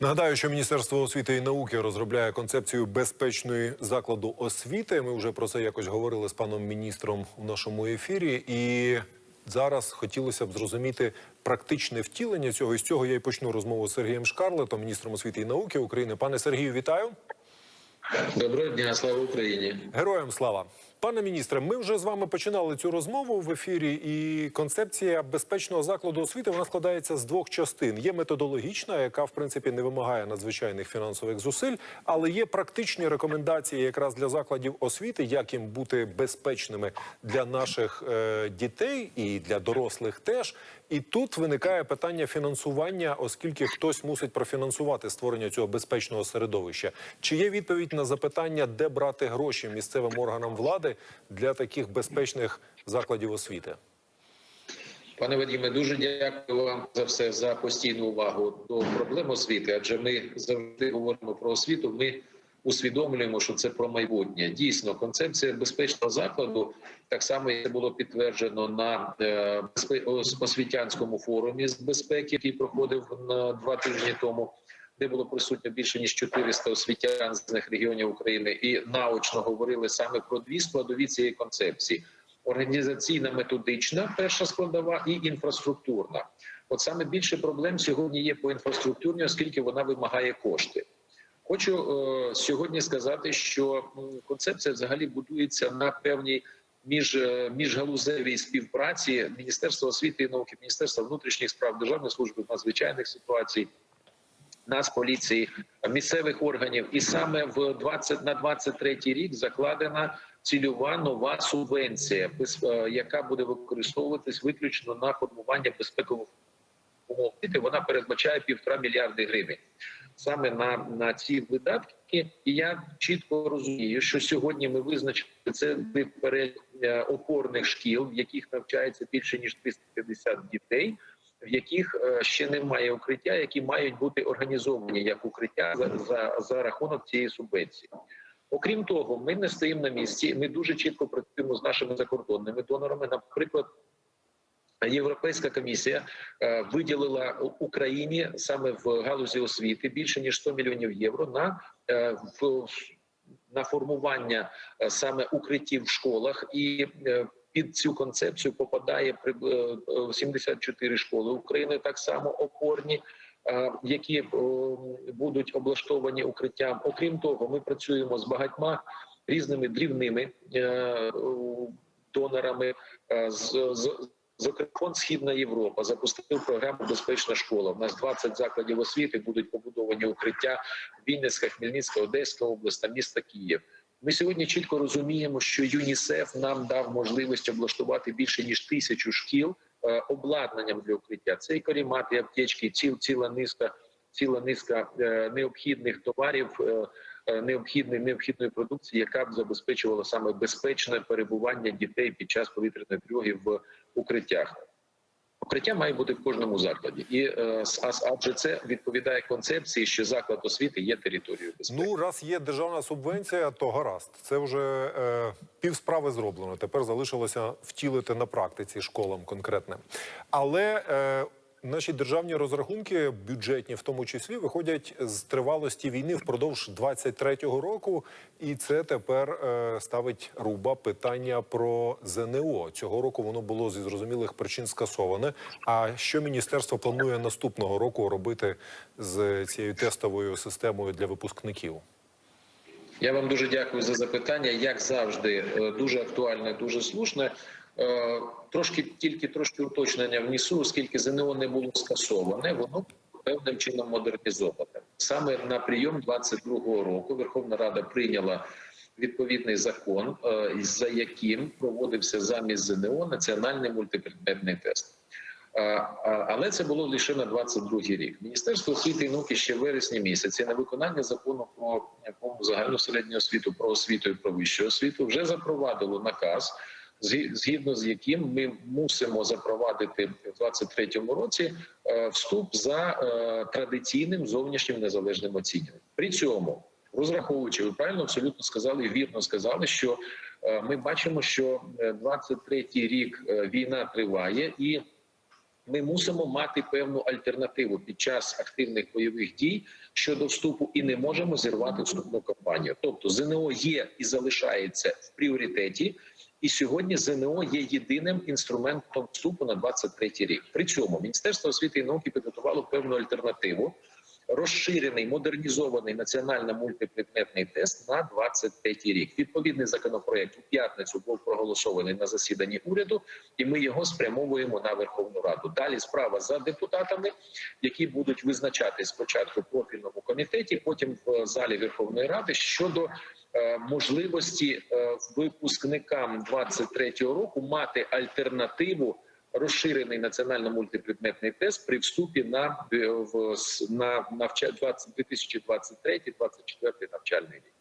Нагадаю, що Міністерство освіти і науки розробляє концепцію безпечної закладу освіти. Ми вже про це якось говорили з паном міністром у нашому ефірі. І зараз хотілося б зрозуміти практичне втілення цього. І з цього я й почну розмову з Сергієм Шкарлетом, міністром освіти і науки України. Пане Сергію, вітаю. Доброго дня, слава Україні. Героям слава. Пане міністре, ми вже з вами починали цю розмову в ефірі, і концепція безпечного закладу освіти вона складається з двох частин. Є методологічна, яка в принципі не вимагає надзвичайних фінансових зусиль, але є практичні рекомендації якраз для закладів освіти, як їм бути безпечними для наших е, дітей і для дорослих теж. І тут виникає питання фінансування, оскільки хтось мусить профінансувати створення цього безпечного середовища. Чи є відповідь на запитання, де брати гроші місцевим органам влади для таких безпечних закладів освіти? Пане Вадіме, дуже дякую вам за все за постійну увагу до проблем освіти. Адже ми завжди говоримо про освіту. Ми усвідомлюємо, що це про майбутнє. Дійсно, концепція безпечного закладу так само це було підтверджено на е, освітянському форумі з безпеки, який проходив на два тижні тому. Де було присутньо більше ніж 400 освітян з різних регіонів України, і наочно говорили саме про дві складові цієї концепції: організаційна, методична, перша складова, і інфраструктурна. От саме більше проблем сьогодні є по інфраструктурній, оскільки вона вимагає кошти. Хочу е, сьогодні сказати, що концепція взагалі будується на певній між е, міжгалузевій співпраці Міністерства освіти і науки, Міністерства внутрішніх справ Державної служби надзвичайних ситуацій. Нацполіції, місцевих органів, і саме в 20, на 23 рік закладена цільова нова субвенція, е, яка буде використовуватись виключно на формування безпекових умов. Вона передбачає півтора мільярди гривень саме на, на ці видатки. І я чітко розумію, що сьогодні ми визначили це перелік е, опорних шкіл, в яких навчається більше ніж 350 дітей. В яких е, ще немає укриття, які мають бути організовані як укриття за, за, за рахунок цієї субвенції. Окрім того, ми не стоїмо на місці. Ми дуже чітко працюємо з нашими закордонними донорами. Наприклад, Європейська комісія е, виділила Україні саме в галузі освіти більше ніж 100 мільйонів євро на е, на формування саме укриттів в школах і під цю концепцію попадає при- е, е, 74 школи України, так само опорні. е, Які будуть облаштовані укриттям. Окрім того, ми працюємо з багатьма різними дрібними донорами з Зокрема, фонд Східна Європа запустив програму Безпечна школа. У нас 20 закладів освіти будуть побудовані укриття Вінницька, Хмельницька, Одеська область та міста Київ. Ми сьогодні чітко розуміємо, що ЮНІСЕФ нам дав можливість облаштувати більше ніж тисячу шкіл е, обладнанням для укриття. Це і карімати, і аптечки, ціл, ціла низка, ціла низка е, необхідних товарів. е, Необхідної необхідної продукції, яка б забезпечувала саме безпечне перебування дітей під час повітряної тривоги в укриттях. Укриття має бути в кожному закладі, і е, адже це відповідає концепції, що заклад освіти є територією безпеки. Ну, раз є державна субвенція, то гаразд. Це вже е, пів справи зроблено. Тепер залишилося втілити на практиці школам конкретне. Але е, наші державні розрахунки, бюджетні в тому числі, виходять з тривалості війни впродовж 23-го року, і це тепер е, ставить руба питання про ЗНО. Цього року воно було зі зрозумілих причин скасоване. А що міністерство планує наступного року робити з цією тестовою системою для випускників? Я вам дуже дякую за запитання. Як завжди, е, дуже актуальне, дуже слушне. Е, Трошки тільки трошки уточнення внесу, оскільки ЗНО не було скасоване, воно певним чином модернізоване. Саме на прийом 22-го року Верховна Рада прийняла відповідний закон, е, за яким проводився замість ЗНО національний мультипредметний тест. А- Але це було лише на 22 рік. Міністерство освіти і науки ще в вересні місяці на виконання закону про загальну середню освіту, про освіту і про вищу освіту вже запровадило наказ, згідно з яким ми мусимо запровадити в 23 році е, вступ за е, традиційним зовнішнім незалежним оцінюванням. При цьому розраховуючи, ви правильно абсолютно сказали, вірно сказали, що е, ми бачимо, що е, 23 рік війна триває і ми мусимо мати певну альтернативу під час активних бойових дій щодо вступу, і не можемо зірвати вступну кампанію. Тобто ЗНО є і залишається в пріоритеті. І сьогодні ЗНО є єдиним інструментом вступу на 23 рік. При цьому Міністерство освіти і науки підготувало певну альтернативу. Розширений модернізований національно-мультипредметний тест на 23 рік. Відповідний законопроект у п'ятницю був проголосований на засіданні уряду, і ми його спрямовуємо на Верховну Раду. Далі справа за депутатами, які будуть визначати спочатку профільному комітеті, потім в залі Верховної Ради щодо можливості е, випускникам 23-го року мати альтернативу. Розширений національно-мультипредметний тест при вступі на е, в на навча 2023-2024 навчальний рік.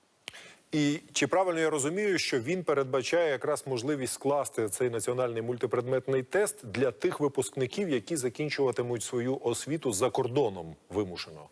І чи правильно я розумію, що він передбачає якраз можливість скласти цей національний мультипредметний тест для тих випускників, які закінчуватимуть свою освіту за кордоном вимушено?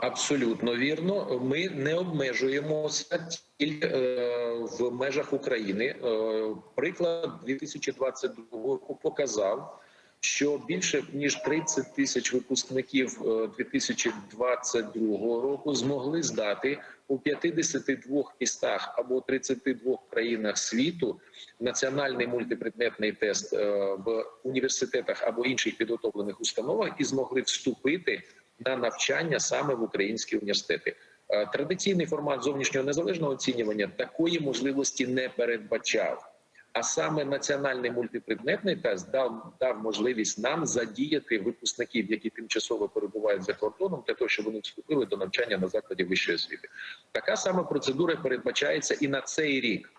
Абсолютно вірно. Ми не обмежуємося тільки е, в межах України. Е, приклад 2022 року показав, що більше ніж 30 тисяч випускників е, 2022 року змогли здати у 52 містах або 32 країнах світу національний мультипредметний тест е, в університетах або інших підготовлених установах і змогли вступити на навчання саме в українські університети. Е, Традиційний формат зовнішнього незалежного оцінювання такої можливості не передбачав. А саме національний мультипредметний тест дав дав можливість нам задіяти випускників, які тимчасово перебувають за кордоном, для того, щоб вони вступили до навчання на закладі вищої освіти. Така сама процедура передбачається і на цей рік.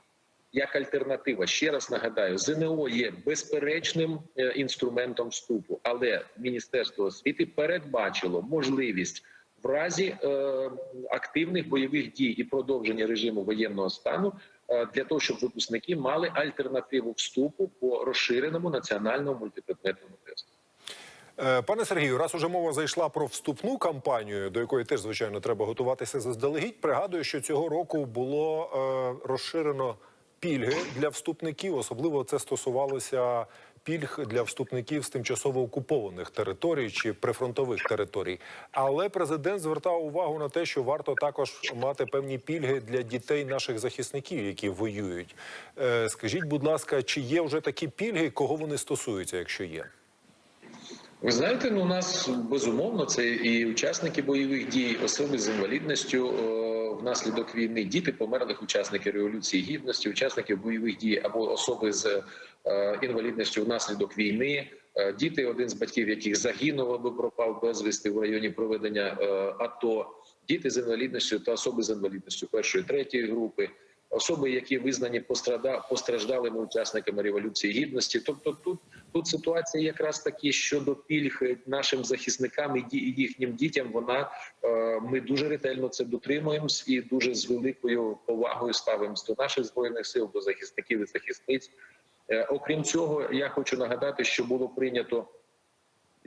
Як альтернатива, ще раз нагадаю, ЗНО є безперечним е, інструментом вступу, але Міністерство освіти передбачило можливість в разі е, активних бойових дій і продовження режиму воєнного стану е, для того, щоб випускники мали альтернативу вступу по розширеному національному мультипредметному тесту. Е, Пане Сергію, раз уже мова зайшла про вступну кампанію, до якої теж звичайно треба готуватися заздалегідь. Пригадую, що цього року було е, розширено пільги для вступників. Особливо це стосувалося пільг для вступників з тимчасово окупованих територій чи прифронтових територій. Але президент звертав увагу на те, що варто також мати певні пільги для дітей наших захисників, які воюють. Е, скажіть, будь ласка, чи є вже такі пільги, кого вони стосуються, якщо є? Ви знаєте, ну у нас безумовно це і учасники бойових дій, особи з інвалідністю е, внаслідок війни, діти померлих учасників революції гідності, учасників бойових дій або особи з е, інвалідністю внаслідок війни. е, Діти, один з батьків, яких загинув або пропав безвісти в районі проведення е, АТО, діти з інвалідністю та особи з інвалідністю першої третьої групи, особи, які визнані постраждалими учасниками революції гідності. Тобто, тут тут ситуація якраз такі щодо пільг нашим захисникам і їхнім дітям. Вона е, ми дуже ретельно це дотримуємось і дуже з великою повагою ставимось до наших збройних сил, до захисників і захисниць. Е, Окрім цього, я хочу нагадати, що було прийнято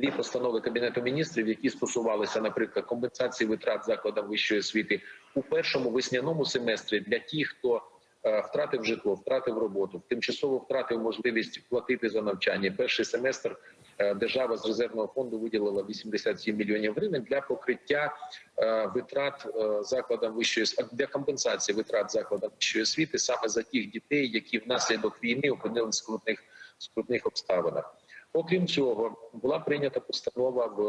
дві постанови кабінету міністрів, які стосувалися, наприклад, компенсації витрат закладам вищої освіти у першому весняному семестрі для тих, хто е, втратив житло, втратив роботу, тимчасово втратив можливість платити за навчання. Перший семестр е, держава з резервного фонду виділила 87 мільйонів гривень для покриття е, витрат закладам вищої ос- для компенсації витрат закладам вищої освіти саме за тих дітей, які внаслідок війни опинилися в скрутних скрутних обставинах. Окрім цього, була прийнята постанова в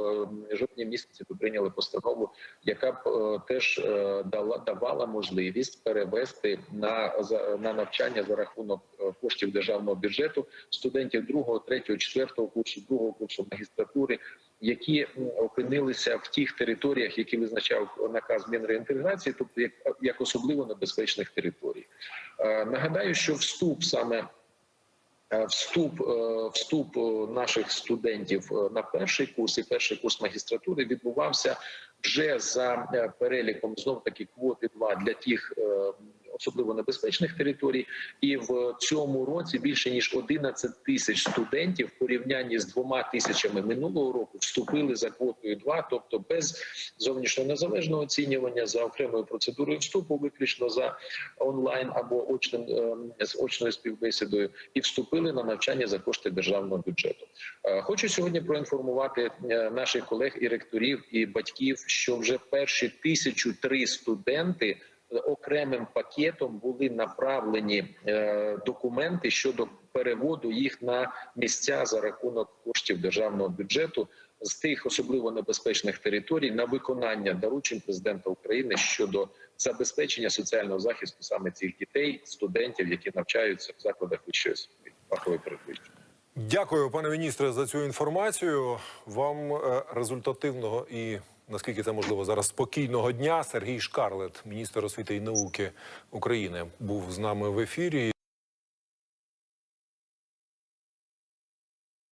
е, жовтні місяці. Ми прийняли постанову, яка б е, теж е, дала давала можливість перевести на на навчання за рахунок коштів державного бюджету студентів другого, третього, четвертого курсу, другого курсу магістратури, які опинилися в тих територіях, які визначав наказ Мінреінтеграції, тобто як, як особливо небезпечних територій. Нагадаю, що вступ саме Вступ е, вступ е, наших студентів е, на перший курс і перший курс магістратури відбувався вже за е, переліком знов таки квоти 2 для тих е, особливо небезпечних територій. І в цьому році більше ніж 11 тисяч студентів в порівнянні з двома тисячами минулого року вступили за квотою 2, тобто без зовнішнього незалежного оцінювання за окремою процедурою вступу, виключно за онлайн або очним е, з очною співбесідою, і вступили на навчання за кошти державного бюджету. Е, Хочу сьогодні проінформувати е, наших колег і ректорів і батьків, що вже перші 1003 студенти е, окремим пакетом були направлені е, документи щодо переводу їх на місця за рахунок коштів державного бюджету з тих особливо небезпечних територій на виконання доручень президента України щодо забезпечення соціального захисту саме цих дітей, студентів, які навчаються в закладах вищої освіти, фахової передвищої. Дякую, пане міністре, за цю інформацію. Вам е, результативного і наскільки це можливо зараз спокійного дня. Сергій Шкарлет, міністр освіти і науки України, був з нами в ефірі.